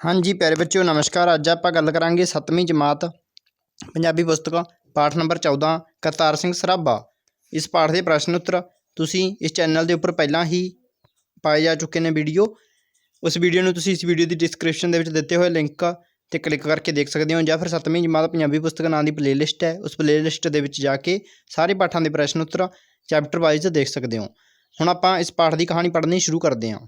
ਹਾਂਜੀ ਪਿਆਰੇ ਬੱਚਿਓ, ਨਮਸਕਾਰ। ਅੱਜ ਆਪਾਂ ਗੱਲ ਕਰਾਂਗੇ 7ਵੀਂ ਜਮਾਤ, ਪੰਜਾਬੀ ਪੁਸਤਕ, ਪਾਠ ਨੰਬਰ 14 ਕਰਤਾਰ ਸਿੰਘ ਸਰਾਭਾ। ਇਸ ਪਾਠ ਦੇ ਪ੍ਰਸ਼ਨ ਉੱਤਰ, ਤੁਸੀਂ ਇਸ ਚੈਨਲ ਦੇ ਉੱਪਰ ਪਹਿਲਾਂ ਹੀ ਪਾਏ ਜਾ ਚੁੱਕੇ ਨੇ ਵੀਡੀਓ। ਉਸ ਵੀਡੀਓ ਨੂੰ ਤੁਸੀਂ ਇਸ ਵੀਡੀਓ ਦੀ ਡਿਸਕ੍ਰਿਪਸ਼ਨ ਦੇ ਵਿੱਚ ਦਿੱਤੇ ਹੋਏ ਲਿੰਕ ਤੇ ਕਲਿੱਕ ਕਰਕੇ ਦੇਖ ਸਕਦੇ ਹੋ ਜਾਂ ਫਿਰ 7ਵੀਂ ਜਮਾਤ ਪੰਜਾਬੀ ਪੁਸਤਕ ਨਾਂ ਦੀ ਪਲੇਲਿਸਟ ਹੈ, ਉਸ ਪਲੇਲਿਸਟ ਦੇ ਵਿੱਚ ਜਾ ਕੇ ਸਾਰੇ ਪਾਠਾਂ ਦੇ ਪ੍ਰਸ਼ਨ ਉੱਤਰ ਚੈਪਟਰ ਵਾਈਜ਼ ਦੇਖ ਸਕਦੇ ਹੋ। ਹੁਣ ਆਪਾਂ ਇਸ ਪਾਠ ਦੀ ਕਹਾਣੀ ਪੜ੍ਹਨੀ ਸ਼ੁਰੂ ਕਰਦੇ ਹਾਂ।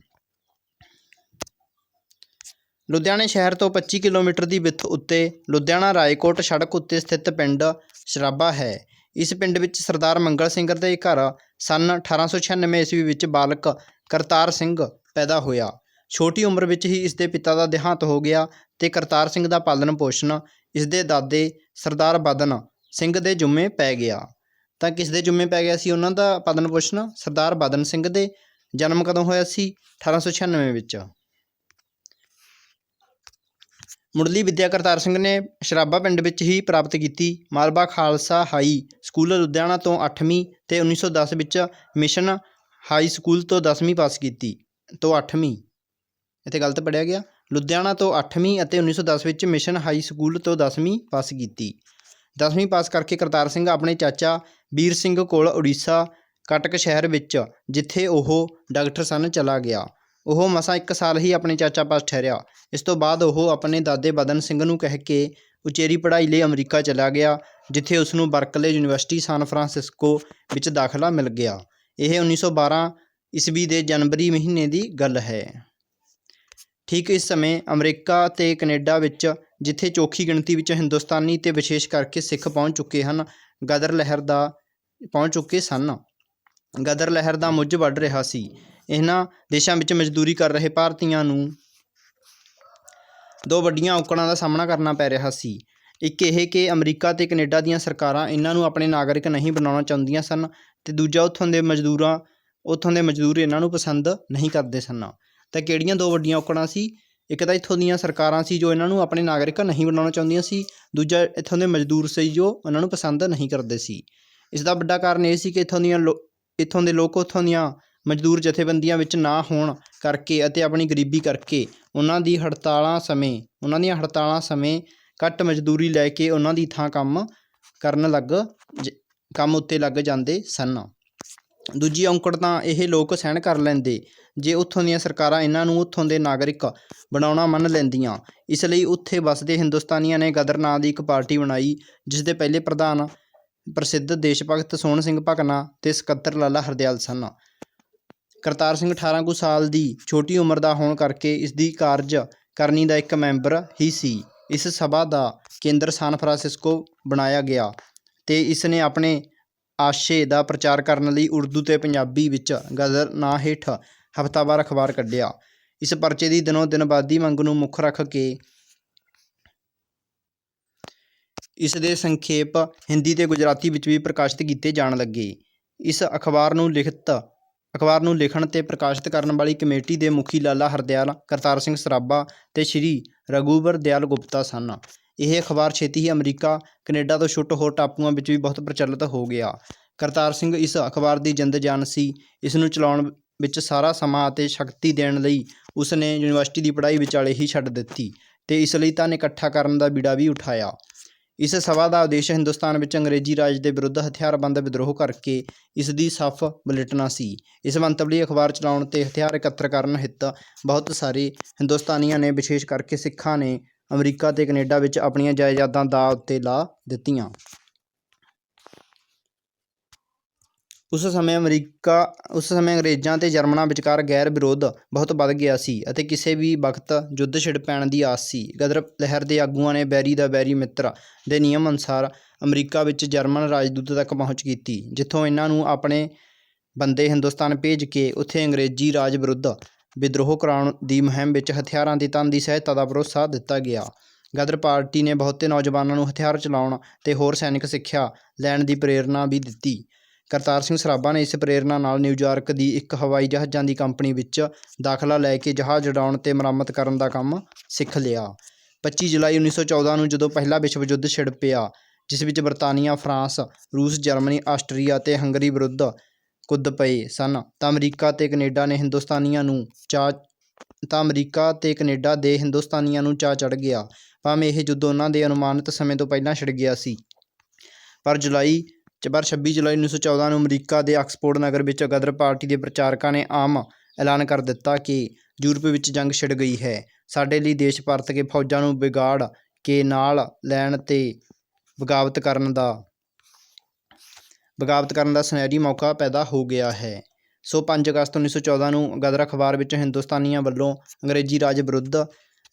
ਲੁਧਿਆਣੇ ਸ਼ਹਿਰ ਤੋਂ 25 ਕਿਲੋਮੀਟਰ ਦੀ ਵਿੱਥ ਉੱਤੇ ਲੁਧਿਆਣਾ ਰਾਏਕੋਟ ਸੜਕ ਉੱਤੇ ਸਥਿਤ ਪਿੰਡ ਸ਼ਰਾਬਾ ਹੈ। ਇਸ ਪਿੰਡ ਵਿੱਚ ਸਰਦਾਰ ਮੰਗਲ ਸਿੰਘ ਦੇ ਘਰ ਸਨ 1896 ਈਸਵੀ ਵਿੱਚ ਬਾਲਕ ਕਰਤਾਰ ਸਿੰਘ ਪੈਦਾ ਹੋਇਆ। ਛੋਟੀ ਉਮਰ ਵਿੱਚ ਹੀ ਇਸ ਦੇ ਪਿਤਾ ਦਾ ਦੇਹਾਂਤ ਹੋ ਗਿਆ ਤੇ ਕਰਤਾਰ ਸਿੰਘ ਦਾ ਪਾਲਣ ਪੋਸ਼ਣ ਇਸ ਦੇ ਦਾਦੇ ਸਰਦਾਰ ਬਦਨ ਸਿੰਘ ਦੇ ਜੁੰਮੇ ਪੈ ਗਿਆ। ਤਾਂ ਕਿਸ ਦੇ ਜੁੰਮੇ ਪੈ ਗਿਆ ਸੀ ਉਹਨਾਂ ਦਾ ਪਾਲਣ ਪੋਸ਼ਣ? ਸਰਦਾਰ ਬਦਨ ਸਿੰਘ ਦੇ ਜਨਮ ਕਦੋਂ ਹੋਇਆ ਸੀ? 1896 ਵਿੱਚ। ਮੁੱਢਲੀ ਵਿੱਦਿਆ ਕਰਤਾਰ ਸਿੰਘ ਨੇ ਸ਼ਰਾਬਾ ਪਿੰਡ ਵਿੱਚ ਹੀ ਪ੍ਰਾਪਤ ਕੀਤੀ। ਮਾਲਵਾ ਖਾਲਸਾ ਹਾਈ ਸਕੂਲ ਲੁਧਿਆਣਾ ਤੋਂ 8ਵੀਂ ਤੇ 1910 ਵਿੱਚ ਮਿਸ਼ਨ ਹਾਈ ਸਕੂਲ ਤੋਂ 10ਵੀਂ ਪਾਸ ਕੀਤੀ, ਤੋਂ 8ਵੀਂ ਇੱਥੇ ਗਲਤ ਪੜਿਆ ਗਿਆ। ਲੁਧਿਆਣਾ ਤੋਂ 8ਵੀਂ ਅਤੇ 1910 ਵਿੱਚ ਮਿਸ਼ਨ ਹਾਈ ਸਕੂਲ ਤੋਂ 10ਵੀਂ ਪਾਸ ਕੀਤੀ। 10ਵੀਂ ਪਾਸ ਕਰਕੇ ਕਰਤਾਰ ਸਿੰਘ ਆਪਣੇ ਚਾਚਾ ਵੀਰ ਸਿੰਘ ਕੋਲ ਉੜੀਸਾ, ਕਟਕ ਸ਼ਹਿਰ ਵਿੱਚ, ਜਿੱਥੇ ਉਹ ਡਾਕਟਰ ਸਨ, ਚਲਾ ਗਿਆ। ਉਹ ਮਸਾਂ ਇੱਕ ਸਾਲ ਹੀ ਆਪਣੇ ਚਾਚਾ ਪਾਸ ਠਹਿਰਿਆ। ਇਸ ਤੋਂ ਬਾਅਦ ਉਹ ਆਪਣੇ ਦਾਦੇ ਬਦਨ ਸਿੰਘ ਨੂੰ ਕਹਿ ਕੇ ਉਚੇਰੀ ਪੜ੍ਹਾਈ ਲਈ ਅਮਰੀਕਾ ਚਲਾ ਗਿਆ, ਜਿੱਥੇ ਉਸ ਨੂੰ ਬਰਕਲੇ ਯੂਨੀਵਰਸਿਟੀ, ਸਾਨ ਫਰਾਂਸਿਸਕੋ ਵਿੱਚ ਦਾਖਲਾ ਮਿਲ ਗਿਆ। ਇਹ 1912 ਈਸਵੀ ਦੇ ਜਨਵਰੀ ਮਹੀਨੇ ਦੀ ਗੱਲ ਹੈ। ਠੀਕ ਇਸ ਸਮੇਂ ਅਮਰੀਕਾ ਤੇ ਕੈਨੇਡਾ ਵਿੱਚ, ਜਿੱਥੇ ਚੋਖੀ ਗਿਣਤੀ ਵਿੱਚ ਹਿੰਦੁਸਤਾਨੀ ਤੇ ਵਿਸ਼ੇਸ਼ ਕਰਕੇ ਸਿੱਖ ਪਹੁੰਚ ਚੁੱਕੇ ਹਨ, ਗਦਰ ਲਹਿਰ ਦਾ ਪਹੁੰਚ ਚੁੱਕੇ ਸਨ। ਗਦਰ ਲਹਿਰ ਦਾ ਮੁੱਝ ਵੱਢ ਰਿਹਾ ਸੀ। ਇਹਨਾਂ ਦੇਸ਼ਾਂ ਵਿੱਚ ਮਜ਼ਦੂਰੀ ਕਰ ਰਹੇ ਭਾਰਤੀਆਂ ਨੂੰ ਦੋ ਵੱਡੀਆਂ ਔਕੜਾਂ ਦਾ ਸਾਹਮਣਾ ਕਰਨਾ ਪੈ ਰਿਹਾ ਸੀ। ਇੱਕ ਇਹ ਕਿ ਅਮਰੀਕਾ ਤੇ ਕੈਨੇਡਾ ਦੀਆਂ ਸਰਕਾਰਾਂ ਇਹਨਾਂ ਨੂੰ ਆਪਣੇ ਨਾਗਰਿਕ ਨਹੀਂ ਬਣਾਉਣਾ ਚਾਹੁੰਦੀਆਂ ਸਨ ਤੇ ਦੂਜਾ ਉੱਥੋਂ ਦੇ ਮਜ਼ਦੂਰਾਂ, ਉੱਥੋਂ ਦੇ ਮਜ਼ਦੂਰ ਇਹਨਾਂ ਨੂੰ ਪਸੰਦ ਨਹੀਂ ਕਰਦੇ ਸਨ। ਤਾਂ ਕਿਹੜੀਆਂ ਦੋ ਵੱਡੀਆਂ ਔਕੜਾਂ ਸੀ? ਇੱਕ ਤਾਂ ਇੱਥੋਂ ਦੀਆਂ ਸਰਕਾਰਾਂ ਸੀ ਜੋ ਇਹਨਾਂ ਨੂੰ ਆਪਣੇ ਨਾਗਰਿਕ ਨਹੀਂ ਬਣਾਉਣਾ ਚਾਹੁੰਦੀਆਂ ਸੀ, ਦੂਜਾ ਇੱਥੋਂ ਦੇ ਮਜ਼ਦੂਰ ਸੀ ਜੋ ਉਹਨਾਂ ਨੂੰ ਪਸੰਦ ਨਹੀਂ ਕਰਦੇ ਸੀ। ਇਸ ਦਾ ਵੱਡਾ ਕਾਰਨ ਇਹ ਸੀ ਕਿ ਇੱਥੋਂ ਦੀਆਂ ਲੋ, ਇੱਥੋਂ ਦੇ ਲੋਕ ਉੱਥੋਂ ਦੀਆਂ ਮਜ਼ਦੂਰ ਜਥੇਬੰਦੀਆਂ ਵਿੱਚ ਨਾ ਹੋਣ ਕਰਕੇ ਅਤੇ ਆਪਣੀ ਗਰੀਬੀ ਕਰਕੇ ਉਹਨਾਂ ਦੀ ਹੜਤਾਲਾਂ ਸਮੇਂ, ਉਹਨਾਂ ਦੀਆਂ ਹੜਤਾਲਾਂ ਸਮੇਂ ਘੱਟ ਮਜ਼ਦੂਰੀ ਲੈ ਕੇ ਉਹਨਾਂ ਦੀ ਥਾਂ ਕੰਮ ਕਰਨ ਲੱਗ ਜ- ਕੰਮ ਉੱਤੇ ਲੱਗ ਜਾਂਦੇ ਸਨ। ਦੂਜੀ ਔਂਕੜ ਤਾਂ ਇਹ ਲੋਕ ਸਹਿਣ ਕਰ ਲੈਂਦੇ ਜੇ ਉੱਥੋਂ ਦੀਆਂ ਸਰਕਾਰਾਂ ਇਹਨਾਂ ਨੂੰ ਉੱਥੋਂ ਦੇ ਨਾਗਰਿਕ ਬਣਾਉਣਾ ਮੰਨ ਲੈਂਦੀਆਂ। ਇਸ ਲਈ ਉੱਥੇ ਵਸਦੇ ਹਿੰਦੁਸਤਾਨੀਆਂ ਨੇ ਗਦਰ ਨਾਂ ਦੀ ਇੱਕ ਪਾਰਟੀ ਬਣਾਈ, ਜਿਸ ਦੇ ਪਹਿਲੇ ਪ੍ਰਧਾਨ ਪ੍ਰਸਿੱਧ ਦੇਸ਼ ਭਗਤ ਸੋਹਣ ਸਿੰਘ ਭਕਨਾ ਤੇ ਸਕੱਤਰ ਲਾਲਾ ਹਰਦਿਆਲ ਸਨ। ਕਰਤਾਰ ਸਿੰਘ 18 ਕੁ ਸਾਲ ਦੀ ਛੋਟੀ ਉਮਰ ਦਾ ਹੋਣ ਕਰਕੇ ਇਸ ਦੀ ਕਾਰਜ ਕਰਨੀ ਦਾ ਇੱਕ ਮੈਂਬਰ ਹੀ ਸੀ। ਇਸ ਸਭਾ ਦਾ ਕੇਂਦਰ ਸਾਨ ਫਰਾਂਸਿਸਕੋ ਬਣਾਇਆ ਗਿਆ ਤੇ ਇਸ ਨੇ ਆਪਣੇ ਆਸ਼ੇ ਦਾ ਪ੍ਰਚਾਰ ਕਰਨ ਲਈ ਉਰਦੂ ਤੇ ਪੰਜਾਬੀ ਵਿੱਚ ਗਦਰ ਨਾਂ ਹੇਠ ਹਫ਼ਤਾਵਾਰ ਅਖਬਾਰ ਕੱਢਿਆ। ਇਸ ਪਰਚੇ ਦੀ ਦਿਨੋਂ ਦਿਨ ਵੱਧਦੀ ਮੰਗ ਨੂੰ ਮੁੱਖ ਰੱਖ ਕੇ ਇਸ ਦੇ ਸੰਖੇਪ ਹਿੰਦੀ ਤੇ ਗੁਜਰਾਤੀ ਵਿੱਚ ਵੀ ਪ੍ਰਕਾਸ਼ਿਤ ਕੀਤੇ ਜਾਣ ਲੱਗੇ। ਇਸ ਅਖਬਾਰ ਨੂੰ ਲਿਖਤ ਅਖਬਾਰ ਨੂੰ ਲਿਖਣ ਤੇ ਪ੍ਰਕਾਸ਼ਿਤ ਕਰਨ ਵਾਲੀ ਕਮੇਟੀ ਦੇ ਮੁਖੀ ਲਾਲਾ ਹਰਦਿਆਲ, ਕਰਤਾਰ ਸਿੰਘ ਸਰਾਭਾ ਤੇ ਸ਼੍ਰੀ ਰਘੂਵਰ ਦਿਆਲ ਗੁਪਤਾ ਸਨ। ਇਹ ਅਖਬਾਰ ਛੇਤੀ ਹੀ ਅਮਰੀਕਾ, ਕੈਨੇਡਾ ਤੋਂ ਛੁੱਟ ਹੋਰ ਟਾਪੂਆਂ ਵਿੱਚ ਵੀ ਬਹੁਤ ਪ੍ਰਚਲਿਤ ਹੋ ਗਿਆ। ਕਰਤਾਰ ਸਿੰਘ ਇਸ ਅਖਬਾਰ ਦੀ ਜਿੰਦ ਜਾਨ ਸੀ। ਇਸ ਨੂੰ ਚਲਾਉਣ ਵਿੱਚ ਸਾਰਾ ਸਮਾਂ ਅਤੇ ਸ਼ਕਤੀ ਦੇਣ ਲਈ ਉਸ ਨੇ ਯੂਨੀਵਰਸਿਟੀ ਦੀ ਪੜ੍ਹਾਈ ਵਿਚਾਲੇ ਹੀ ਛੱਡ ਦਿੱਤੀ ਤੇ ਇਸ ਲਈ ਤਾਂ ਇਕੱਠਾ ਕਰਨ ਦਾ ਬੀੜਾ ਵੀ ਉਠਾਇਆ। ਇਸ ਸਭਾ ਦਾ ਉਦੇਸ਼ ਹਿੰਦੁਸਤਾਨ ਵਿੱਚ ਅੰਗਰੇਜ਼ੀ ਰਾਜ ਦੇ ਵਿਰੁੱਧ ਹਥਿਆਰਬੰਦ ਵਿਦਰੋਹ ਕਰਕੇ ਇਸ ਦੀ ਸਫ ਬਲਟਣਾ ਸੀ। ਇਸ ਮੰਤਵ ਲਈ ਅਖਬਾਰ ਚਲਾਉਣ ਤੇ ਹਥਿਆਰ ਇਕੱਤਰ ਕਰਨ ਹਿੱਤ ਬਹੁਤ ਸਾਰੇ ਹਿੰਦੁਸਤਾਨੀਆਂ ਨੇ, ਵਿਸ਼ੇਸ਼ ਕਰਕੇ ਸਿੱਖਾਂ ਨੇ, ਅਮਰੀਕਾ ਤੇ ਕੈਨੇਡਾ ਵਿੱਚ ਆਪਣੀਆਂ ਜਾਇਦਾਦਾਂ ਦਾ ਉੱਤੇ ਲਾ ਦਿੱਤੀਆਂ। ਉਸ ਸਮੇਂ ਅਮਰੀਕਾ, ਉਸ ਸਮੇਂ ਅੰਗਰੇਜ਼ਾਂ ਅਤੇ ਜਰਮਨਾਂ ਵਿਚਕਾਰ ਗੈਰ ਵਿਰੋਧ ਬਹੁਤ ਵੱਧ ਗਿਆ ਸੀ ਅਤੇ ਕਿਸੇ ਵੀ ਵਕਤ ਯੁੱਧ ਛਿੜ ਪੈਣ ਦੀ ਆਸ ਸੀ। ਗਦਰ ਲਹਿਰ ਦੇ ਆਗੂਆਂ ਨੇ ਬੈਰੀ ਦਾ ਬੈਰੀ ਮਿੱਤਰ ਦੇ ਨਿਯਮ ਅਨੁਸਾਰ ਅਮਰੀਕਾ ਵਿੱਚ ਜਰਮਨ ਰਾਜਦੂਤ ਤੱਕ ਪਹੁੰਚ ਕੀਤੀ, ਜਿੱਥੋਂ ਇਹਨਾਂ ਨੂੰ ਆਪਣੇ ਬੰਦੇ ਹਿੰਦੁਸਤਾਨ ਭੇਜ ਕੇ ਉੱਥੇ ਅੰਗਰੇਜ਼ੀ ਰਾਜ ਵਿਰੁੱਧ ਵਿਦਰੋਹ ਕਰਾਉਣ ਦੀ ਮੁਹਿੰਮ ਵਿੱਚ ਹਥਿਆਰਾਂ ਦੀ ਧਨ ਦੀ ਸਹਾਇਤਾ ਦਾ ਭਰੋਸਾ ਦਿੱਤਾ ਗਿਆ। ਗਦਰ ਪਾਰਟੀ ਨੇ ਬਹੁਤੇ ਨੌਜਵਾਨਾਂ ਨੂੰ ਹਥਿਆਰ ਚਲਾਉਣ ਤੇ ਹੋਰ ਸੈਨਿਕ ਸਿੱਖਿਆ ਲੈਣ ਦੀ ਪ੍ਰੇਰਣਾ ਵੀ ਦਿੱਤੀ। ਕਰਤਾਰ ਸਿੰਘ ਸਰਾਭਾ ਨੇ ਇਸ ਪ੍ਰੇਰਣਾ ਨਾਲ ਨਿਊਯਾਰਕ ਦੀ ਇੱਕ ਹਵਾਈ ਜਹਾਜ਼ਾਂ ਦੀ ਕੰਪਨੀ ਵਿੱਚ ਦਾਖਲਾ ਲੈ ਕੇ ਜਹਾਜ਼ ਉਡਾਉਣ ਤੇ ਮੁਰੰਮਤ ਕਰਨ ਦਾ ਕੰਮ ਸਿੱਖ ਲਿਆ। 25 ਜੁਲਾਈ 1914 ਨੂੰ ਜਦੋਂ ਪਹਿਲਾ ਵਿਸ਼ਵ ਯੁੱਧ ਛਿੜ ਪਿਆ, ਜਿਸ ਵਿੱਚ ਬਰਤਾਨੀਆ, ਫਰਾਂਸ, ਰੂਸ, ਜਰਮਨੀ, ਆਸਟਰੀਆ ਤੇ ਹੰਗਰੀ ਵਿਰੁੱਧ ਕੁੱਦ ਪਏ ਸਨ, ਤਾਂ ਅਮਰੀਕਾ ਤੇ ਕੈਨੇਡਾ ਨੇ ਹਿੰਦੁਸਤਾਨੀਆਂ ਨੂੰ ਚਾ ਤਾਂ ਅਮਰੀਕਾ ਤੇ ਕੈਨੇਡਾ ਦੇ ਹਿੰਦੁਸਤਾਨੀਆਂ ਨੂੰ ਚਾਅ ਚੜ੍ਹ ਗਿਆ। ਭਾਵੇਂ ਇਹ ਯੁੱਧ ਉਹਨਾਂ ਦੇ ਅਨੁਮਾਨਿਤ ਸਮੇਂ ਤੋਂ ਪਹਿਲਾਂ ਛਿੜ ਗਿਆ ਸੀ, ਪਰ ਜੁਲਾਈ ਪਰ 26 ਜੁਲਾਈ 1914 ਨੂੰ ਅਮਰੀਕਾ ਦੇ ਆਕਸਫੋਰਡ ਨਗਰ ਵਿੱਚ ਗਦਰ ਪਾਰਟੀ ਦੇ ਪ੍ਰਚਾਰਕਾਂ ਨੇ ਆਮ ਐਲਾਨ ਕਰ ਦਿੱਤਾ ਕਿ ਯੂਰਪ ਵਿੱਚ ਜੰਗ ਛਿੜ ਗਈ ਹੈ। ਸਾਡੇ ਲਈ ਦੇਸ਼ ਪਰਤ ਕੇ ਫੌਜਾਂ ਨੂੰ ਵਿਗਾੜ ਕੇ ਨਾਲ ਲੈਣ ਤੇ ਬਗਾਵਤ ਕਰਨ ਦਾ, ਬਗਾਵਤ ਕਰਨ ਦਾ ਸੁਨਹਿਰੀ ਮੌਕਾ ਪੈਦਾ ਹੋ ਗਿਆ ਹੈ। ਸੋ 5 ਅਗਸਤ 1914 ਨੂੰ ਗਦਰ ਅਖਬਾਰ ਵਿੱਚ ਹਿੰਦੁਸਤਾਨੀਆਂ ਵੱਲੋਂ ਅੰਗਰੇਜ਼ੀ ਰਾਜ ਵਿਰੁੱਧ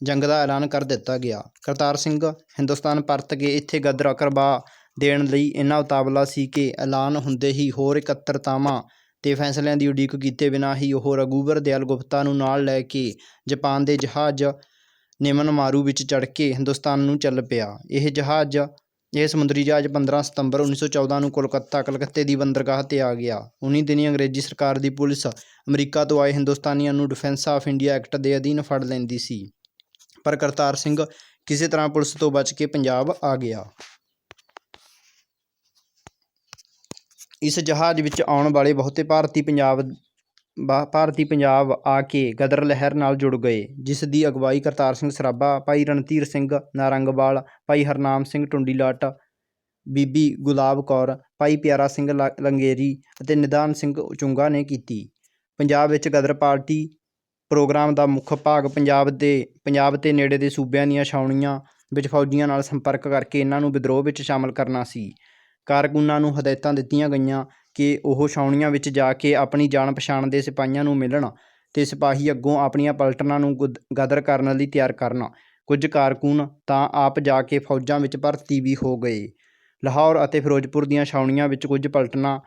ਜੰਗ ਦਾ ਐਲਾਨ ਕਰ ਦਿੱਤਾ ਗਿਆ। ਕਰਤਾਰ ਸਿੰਘ, ਹਿੰਦੁਸਤਾਨ ਪਰਤ ਕੇ ਇੱਥੇ ਗਦਰ ਕਰਵਾ ਦੇਣ ਲਈ ਇੰਨਾ ਉਤਾਵਲਾ ਸੀ ਕਿ ਐਲਾਨ ਹੁੰਦੇ ਹੀ ਹੋਰ ਇਕੱਤਰਤਾਵਾਂ ਤੇ ਫੈਸਲਿਆਂ ਦੀ ਉਡੀਕ ਕੀਤੇ ਬਿਨਾਂ ਹੀ ਉਹ ਰਘੂਵਰ ਦਿਆਲ ਗੁਪਤਾ ਨੂੰ ਨਾਲ ਲੈ ਕੇ ਜਾਪਾਨ ਦੇ ਜਹਾਜ਼ ਨਿਮਨ ਮਾਰੂ ਵਿੱਚ ਚੜ੍ਹ ਕੇ ਹਿੰਦੁਸਤਾਨ ਨੂੰ ਚੱਲ ਪਿਆ। ਇਹ ਜਹਾਜ਼, ਇਹ ਸਮੁੰਦਰੀ ਜਹਾਜ਼ 15 ਸਤੰਬਰ 1914 ਨੂੰ ਕੋਲਕਾਤਾ, ਕਲਕੱਤੇ ਦੀ ਬੰਦਰਗਾਹ ਤੇ ਆ ਗਿਆ। ਉਨੀ ਦਿਨੀ ਅੰਗਰੇਜ਼ੀ ਸਰਕਾਰ ਦੀ ਪੁਲਿਸ ਅਮਰੀਕਾ ਤੋਂ ਆਏ ਹਿੰਦੁਸਤਾਨੀਆਂ ਨੂੰ ਡਿਫੈਂਸ ਆਫ ਇੰਡੀਆ ਐਕਟ ਦੇ ਅਧੀਨ ਫੜ ਲੈਂਦੀ ਸੀ। ਪਰ ਕਰਤਾਰ ਸਿੰਘ ਕਿਸੇ ਤਰ੍ਹਾਂ ਪੁਲਿਸ ਤੋਂ ਬਚ ਕੇ ਪੰਜਾਬ ਆ ਗਿਆ। ਇਸ ਜਹਾਜ਼ ਵਿੱਚ ਆਉਣ ਵਾਲੇ ਬਹੁਤੇ ਭਾਰਤੀ ਪੰਜਾਬ ਬਾ- ਭਾਰਤੀ ਪੰਜਾਬ ਆ ਕੇ ਗਦਰ ਲਹਿਰ ਨਾਲ ਜੁੜ ਗਏ, ਜਿਸ ਦੀ ਅਗਵਾਈ ਕਰਤਾਰ ਸਿੰਘ ਸਰਾਭਾ, ਭਾਈ ਰਣਧੀਰ ਸਿੰਘ ਨਾਰੰਗਵਾਲ, ਭਾਈ ਹਰਨਾਮ ਸਿੰਘ ਟੁੰਡੀਲਾਟ, ਬੀਬੀ ਗੁਲਾਬ ਕੌਰ, ਭਾਈ ਪਿਆਰਾ ਸਿੰਘ ਲੰਗੇਰੀ ਅਤੇ ਨਿਦਾਨ ਸਿੰਘ ਚੁੰਗਾ ਨੇ ਕੀਤੀ। ਪੰਜਾਬ ਵਿੱਚ ਗਦਰ ਪਾਰਟੀ ਪ੍ਰੋਗਰਾਮ ਦਾ ਮੁੱਖ ਭਾਗ ਪੰਜਾਬ ਦੇ, ਪੰਜਾਬ ਤੇ ਨੇੜੇ ਦੇ ਸੂਬਿਆਂ ਦੀਆਂ ਛਾਉਣੀਆਂ ਵਿੱਚ ਫੌਜੀਆਂ ਨਾਲ ਸੰਪਰਕ ਕਰਕੇ ਇਹਨਾਂ ਨੂੰ ਵਿਦਰੋਹ ਵਿੱਚ ਸ਼ਾਮਲ ਕਰਨਾ ਸੀ। ਕਾਰਕੁਨਾਂ ਨੂੰ ਹਦਾਇਤਾਂ ਦਿੱਤੀਆਂ ਗਈਆਂ ਕਿ ਉਹ ਛਾਉਣੀਆਂ ਵਿੱਚ ਜਾ ਕੇ ਆਪਣੀ ਜਾਣ ਪਛਾਣ ਦੇ ਸਿਪਾਹੀਆਂ ਨੂੰ ਮਿਲਣ ਅਤੇ ਸਿਪਾਹੀ ਅੱਗੋਂ ਆਪਣੀਆਂ ਪਲਟਨਾਂ ਨੂੰ ਗੁਦ- ਗਦਰ ਕਰਨ ਲਈ ਤਿਆਰ ਕਰਨ। ਕੁਝ ਕਾਰਕੁਨ ਤਾਂ ਆਪ ਜਾ ਕੇ ਫੌਜਾਂ ਵਿੱਚ ਭਰਤੀ ਵੀ ਹੋ ਗਏ। ਲਾਹੌਰ ਅਤੇ ਫਿਰੋਜ਼ਪੁਰ ਦੀਆਂ ਛਾਉਣੀਆਂ ਵਿੱਚ ਕੁਝ ਪਲਟਨਾਂ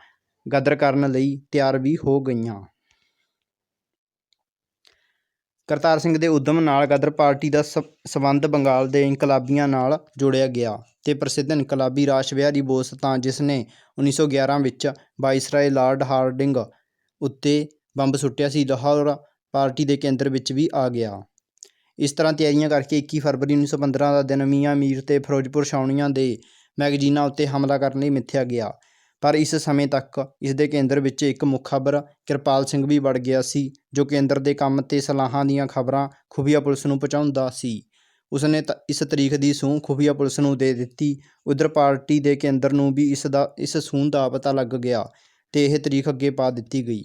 ਗਦਰ ਕਰਨ ਲਈ ਤਿਆਰ ਵੀ ਹੋ ਗਈਆਂ। ਕਰਤਾਰ ਸਿੰਘ ਦੇ ਉਦਮ ਨਾਲ ਗਦਰ ਪਾਰਟੀ ਦਾ ਸ- ਸੰਬੰਧ ਬੰਗਾਲ ਦੇ ਇਨਕਲਾਬੀਆਂ ਨਾਲ ਜੋੜਿਆ ਗਿਆ। ਅਤੇ ਪ੍ਰਸਿੱਧ ਇਨਕਲਾਬੀ ਰਾਸ਼ ਬਿਹਾਰੀ ਬੋਸ ਤਾਂ ਜਿਸ ਨੇ 1911 ਵਿੱਚ ਵਾਇਸਰਾਏ ਲਾਰਡ ਹਾਰਡਿੰਗ ਉੱਤੇ ਬੰਬ ਸੁੱਟਿਆ ਸੀ, ਲਾਹੌਰ ਪਾਰਟੀ ਦੇ ਕੇਂਦਰ ਵਿੱਚ ਵੀ ਆ ਗਿਆ। ਇਸ ਤਰ੍ਹਾਂ ਤਿਆਰੀਆਂ ਕਰਕੇ 21 ਫਰਵਰੀ 1915 ਦਾ ਦਿਨ ਮੀਆਂ ਮੀਰ ਤੇ ਫਿਰੋਜ਼ਪੁਰ ਛਾਉਣੀਆਂ ਦੇ ਮੈਗਜ਼ੀਨਾਂ ਉੱਤੇ ਹਮਲਾ ਕਰਨ ਲਈ ਮਿੱਥਿਆ ਗਿਆ। ਪਰ ਇਸ ਸਮੇਂ ਤੱਕ ਇਸ ਦੇ ਕੇਂਦਰ ਵਿੱਚ ਇੱਕ ਮੁੱਖ ਖਬਰ ਕਿਰਪਾਲ ਸਿੰਘ ਵੀ ਵੜ ਗਿਆ ਸੀ, ਜੋ ਕੇਂਦਰ ਦੇ ਕੰਮ ਤੇ ਸਲਾਹਾਂ ਦੀਆਂ ਖਬਰਾਂ ਖੁਫੀਆ ਪੁਲਿਸ ਨੂੰ ਪਹੁੰਚਾਉਂਦਾ ਸੀ। ਉਸਨੇ ਤ- ਇਸ ਤਰੀਕ ਦੀ ਸੂਹ ਖੁਫੀਆ ਪੁਲਿਸ ਨੂੰ ਦੇ ਦਿੱਤੀ। ਉਧਰ ਪਾਰਟੀ ਦੇ ਕੇਂਦਰ ਨੂੰ ਵੀ ਇਸ ਦਾ, ਇਸ ਸੂਹ ਦਾ ਪਤਾ ਲੱਗ ਗਿਆ ਤੇ ਇਹ ਤਰੀਕ ਅੱਗੇ ਪਾ ਦਿੱਤੀ ਗਈ।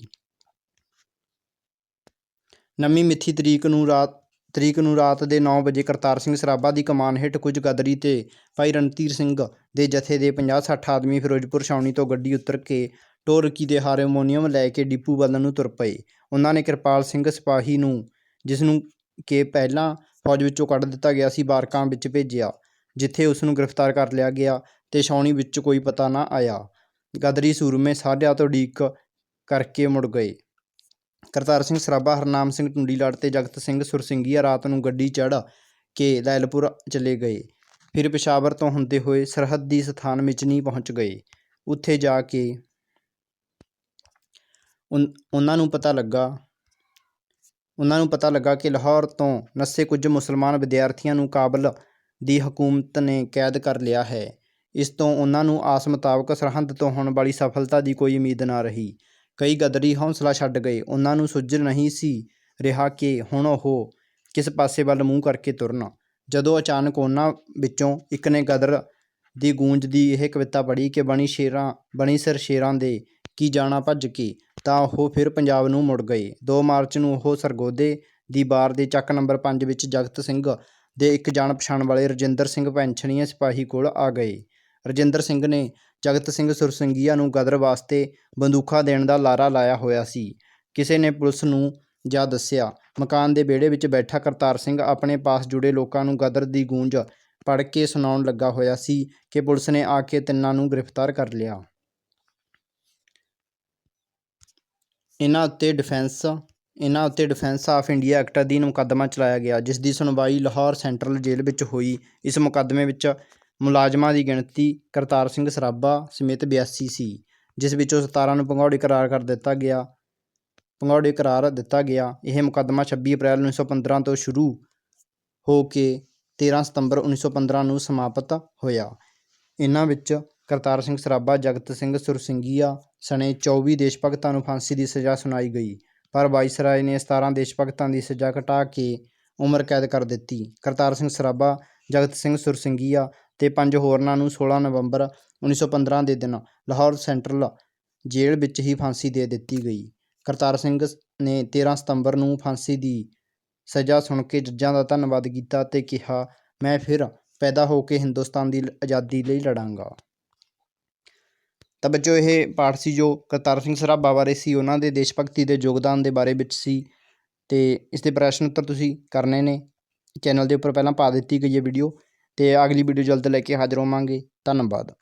ਨਵੀਂ ਮਿੱਥੀ ਤਰੀਕ ਨੂੰ ਰਾਤ, ਤਰੀਕ ਨੂੰ ਰਾਤ ਦੇ 9 ਵਜੇ ਕਰਤਾਰ ਸਿੰਘ ਸਰਾਭਾ ਦੀ ਕਮਾਨ ਹੇਠ ਕੁਝ ਗਦਰੀ ਤੇ ਭਾਈ ਰਣਧੀਰ ਸਿੰਘ ਦੇ ਜਥੇ ਦੇ 50-60 ਆਦਮੀ ਫਿਰੋਜ਼ਪੁਰ ਛਾਉਣੀ ਤੋਂ ਗੱਡੀ ਉਤਰ ਕੇ ਟੋਰਕੀ ਦੇ ਹਾਰਮੋਨੀਅਮ ਲੈ ਕੇ ਡਿਪੂ ਵੱਲ ਨੂੰ ਤੁਰ ਪਏ। ਉਹਨਾਂ ਨੇ ਕਿਰਪਾਲ ਸਿੰਘ ਸਿਪਾਹੀ ਨੂੰ, ਜਿਸ ਨੂੰ ਕਿ ਪਹਿਲਾਂ ਫੌਜ ਵਿੱਚੋਂ ਕੱਢ ਦਿੱਤਾ ਗਿਆ ਸੀ, ਬਾਰਕਾਂ ਵਿੱਚ ਭੇਜਿਆ, ਜਿੱਥੇ ਉਸ ਨੂੰ ਗ੍ਰਿਫਤਾਰ ਕਰ ਲਿਆ ਗਿਆ ਤੇ ਛਾਉਣੀ ਵਿੱਚ ਕੋਈ ਪਤਾ ਨਾ ਆਇਆ। ਗਦਰੀ ਸੂਰਮੇ ਸਾਰਿਆਂ ਤੋਂ ਡੀਕ ਕਰਕੇ ਮੁੜ ਗਏ। ਕਰਤਾਰ ਸਿੰਘ ਸਰਾਭਾ, ਹਰਨਾਮ ਸਿੰਘ ਟੁੰਡੀਲਾਟ ਤੇ ਜਗਤ ਸਿੰਘ ਸੁਰਸਿੰਘੀਆ ਰਾਤ ਨੂੰ ਗੱਡੀ ਚੜ੍ਹ ਕੇ ਲੈਲਪੁਰ ਚਲੇ ਗਏ। ਫਿਰ ਪਿਸ਼ਾਵਰ ਤੋਂ ਹੁੰਦੇ ਹੋਏ ਸਰਹੱਦ ਦੀ ਸਥਾਨ ਮਿਚਨੀ ਪਹੁੰਚ ਗਏ। ਉੱਥੇ ਜਾ ਕੇ ਉਹਨਾਂ ਨੂੰ ਪਤਾ ਲੱਗਾ ਉਹਨਾਂ ਨੂੰ ਪਤਾ ਲੱਗਾ ਕਿ ਲਾਹੌਰ ਤੋਂ ਨੱਸੇ ਕੁਝ ਮੁਸਲਮਾਨ ਵਿਦਿਆਰਥੀਆਂ ਨੂੰ ਕਾਬਲ ਦੀ ਹਕੂਮਤ ਨੇ ਕੈਦ ਕਰ ਲਿਆ ਹੈ। ਇਸ ਤੋਂ ਉਹਨਾਂ ਨੂੰ ਆਸ ਮੁਤਾਬਕ ਸਰਹੰਦ ਤੋਂ ਹੋਣ ਵਾਲੀ ਸਫਲਤਾ ਦੀ ਕੋਈ ਉਮੀਦ ਨਾ ਰਹੀ। ਕਈ ਗਦਰੀ ਹੌਸਲਾ ਛੱਡ ਗਏ। ਉਹਨਾਂ ਨੂੰ ਸੁੱਝ ਨਹੀਂ ਸੀ ਰਿਹਾ ਕਿ ਹੁਣ ਉਹ ਕਿਸ ਪਾਸੇ ਵੱਲ ਮੂੰਹ ਕਰਕੇ ਤੁਰਨ। ਜਦੋਂ ਅਚਾਨਕ ਉਹਨਾਂ ਵਿੱਚੋਂ ਇੱਕ ਨੇ ਗਦਰ ਦੀ ਗੂੰਜ ਦੀ ਇਹ ਕਵਿਤਾ ਪੜ੍ਹੀ ਕਿ ਬਣੀ ਸ਼ੇਰਾਂ, ਬਣੀ ਸਿਰ ਸ਼ੇਰਾਂ ਦੇ ਕੀ ਜਾਣਾ ਭੱਜ ਕੇ ਤਾਂ ਉਹ ਫਿਰ ਪੰਜਾਬ ਨੂੰ ਮੁੜ ਗਏ। ਦੋ ਮਾਰਚ ਨੂੰ ਉਹ ਸਰਗੋਦੇ ਦੀ ਬਾਰ ਦੇ ਚੱਕ ਨੰਬਰ 5 ਵਿੱਚ ਜਗਤ ਸਿੰਘ ਦੇ ਇੱਕ ਜਾਣ ਪਛਾਣ ਵਾਲੇ ਰਜਿੰਦਰ ਸਿੰਘ ਪੈਨਸ਼ਨੀਆ ਸਿਪਾਹੀ ਕੋਲ ਆ ਗਏ। ਰਜਿੰਦਰ ਸਿੰਘ ਨੇ ਜਗਤ ਸਿੰਘ ਸੁਰਸਿੰਘੀਆ ਨੂੰ ਗਦਰ ਵਾਸਤੇ ਬੰਦੂਕਾਂ ਦੇਣ ਦਾ ਲਾਰਾ ਲਾਇਆ ਹੋਇਆ ਸੀ। ਕਿਸੇ ਨੇ ਪੁਲਿਸ ਨੂੰ ਜਾ ਦੱਸਿਆ, ਮਕਾਨ ਦੇ ਵਿਹੜੇ ਵਿੱਚ ਬੈਠਾ ਕਰਤਾਰ ਸਿੰਘ ਆਪਣੇ ਪਾਸ ਜੁੜੇ ਲੋਕਾਂ ਨੂੰ ਗਦਰ ਦੀ ਗੂੰਜ ਪੜ੍ਹ ਕੇ ਸੁਣਾਉਣ ਲੱਗਾ ਹੋਇਆ ਸੀ ਕਿ ਪੁਲਿਸ ਨੇ ਆ ਕੇ ਤਿੰਨਾਂ ਨੂੰ ਗ੍ਰਿਫਤਾਰ ਕਰ ਲਿਆ। ਇਹਨਾਂ ਉੱਤੇ ਡਿਫੈਂਸ ਇਹਨਾਂ ਉੱਤੇ ਡਿਫੈਂਸ ਆਫ ਇੰਡੀਆ ਐਕਟ ਅਧੀਨ ਮੁਕੱਦਮਾ ਚਲਾਇਆ ਗਿਆ, ਜਿਸ ਦੀ ਸੁਣਵਾਈ ਲਾਹੌਰ ਸੈਂਟਰਲ ਜੇਲ੍ਹ ਵਿੱਚ ਹੋਈ। ਇਸ ਮੁਕੱਦਮੇ ਵਿੱਚ ਮੁਲਾਜ਼ਮਾਂ ਦੀ ਗਿਣਤੀ ਕਰਤਾਰ ਸਿੰਘ ਸਰਾਭਾ ਸਮੇਤ 82 ਸੀ, ਜਿਸ ਵਿੱਚੋਂ 17 ਨੂੰ ਭੰਗੌੜੀ ਕਰਾਰ ਕਰ ਦਿੱਤਾ ਗਿਆ, ਭੰਗੌੜੀ ਕਰਾਰ ਦਿੱਤਾ ਗਿਆ। ਇਹ ਮੁਕੱਦਮਾ 26 ਅਪ੍ਰੈਲ 1915 ਤੋਂ ਸ਼ੁਰੂ ਹੋ ਕੇ 13 ਸਤੰਬਰ 1915 ਨੂੰ ਸਮਾਪਤ ਹੋਇਆ। ਇਹਨਾਂ ਵਿੱਚ ਕਰਤਾਰ ਸਿੰਘ ਸਰਾਭਾ, ਜਗਤ ਸਿੰਘ ਸੁਰਸਿੰਘੀਆ ਸਣੇ 24 ਦੇਸ਼ ਭਗਤਾਂ ਨੂੰ ਫਾਂਸੀ ਦੀ ਸਜ਼ਾ ਸੁਣਾਈ ਗਈ। ਪਰ ਵਾਇਸਰਾਏ ਨੇ 17 ਦੇਸ਼ ਭਗਤਾਂ ਦੀ ਸਜ਼ਾ ਘਟਾ ਕੇ ਉਮਰ ਕੈਦ ਕਰ ਦਿੱਤੀ। ਕਰਤਾਰ ਸਿੰਘ ਸਰਾਭਾ, ਜਗਤ ਸਿੰਘ ਸੁਰਸਿੰਘੀਆ ਤੇ ਪੰਜ ਹੋਰਨਾਂ ਨੂੰ 16 ਨਵੰਬਰ 1915 ਦੇ ਦਿਨ ਲਾਹੌਰ ਸੈਂਟਰਲ ਜੇਲ੍ਹ ਵਿੱਚ ਹੀ ਫਾਂਸੀ ਦੇ ਦਿੱਤੀ ਗਈ। ਕਰਤਾਰ ਸਿੰਘ ਨੇ 13 ਸਤੰਬਰ ਨੂੰ ਫਾਂਸੀ ਦੀ ਸਜ਼ਾ ਸੁਣ ਕੇ ਜੱਜਾਂ ਦਾ ਧੰਨਵਾਦ ਕੀਤਾ ਤੇ ਕਿਹਾ, ਮੈਂ ਫਿਰ ਪੈਦਾ ਹੋ ਕੇ ਹਿੰਦੁਸਤਾਨ ਦੀ ਆਜ਼ਾਦੀ ਲਈ ਲੜਾਂਗਾ। ਤਾਂ ਬੱਚੋ ਇਹ ਪਾਠ ਸੀ ਜੋ ਕਰਤਾਰ ਸਿੰਘ ਸਰਾਭਾ ਬਾਰੇ ਸੀ, ਉਹਨਾਂ ਦੇ ਦੇਸ਼ ਭਗਤੀ ਦੇ ਯੋਗਦਾਨ ਦੇ ਬਾਰੇ ਵਿੱਚ ਸੀ ਅਤੇ ਇਸ ਦੇ ਪ੍ਰਸ਼ਨ ਉੱਤਰ ਤੁਸੀਂ ਕਰਨੇ ਨੇ। ਚੈਨਲ ਦੇ ਉੱਪਰ ਪਹਿਲਾਂ ਪਾ ਦਿੱਤੀ ਗਈ ਹੈ ਵੀਡੀਓ ਅਤੇ ਅਗਲੀ ਵੀਡੀਓ ਜਲਦ ਲੈ ਕੇ ਹਾਜ਼ਰ ਹੋਵਾਂਗੇ। ਧੰਨਵਾਦ।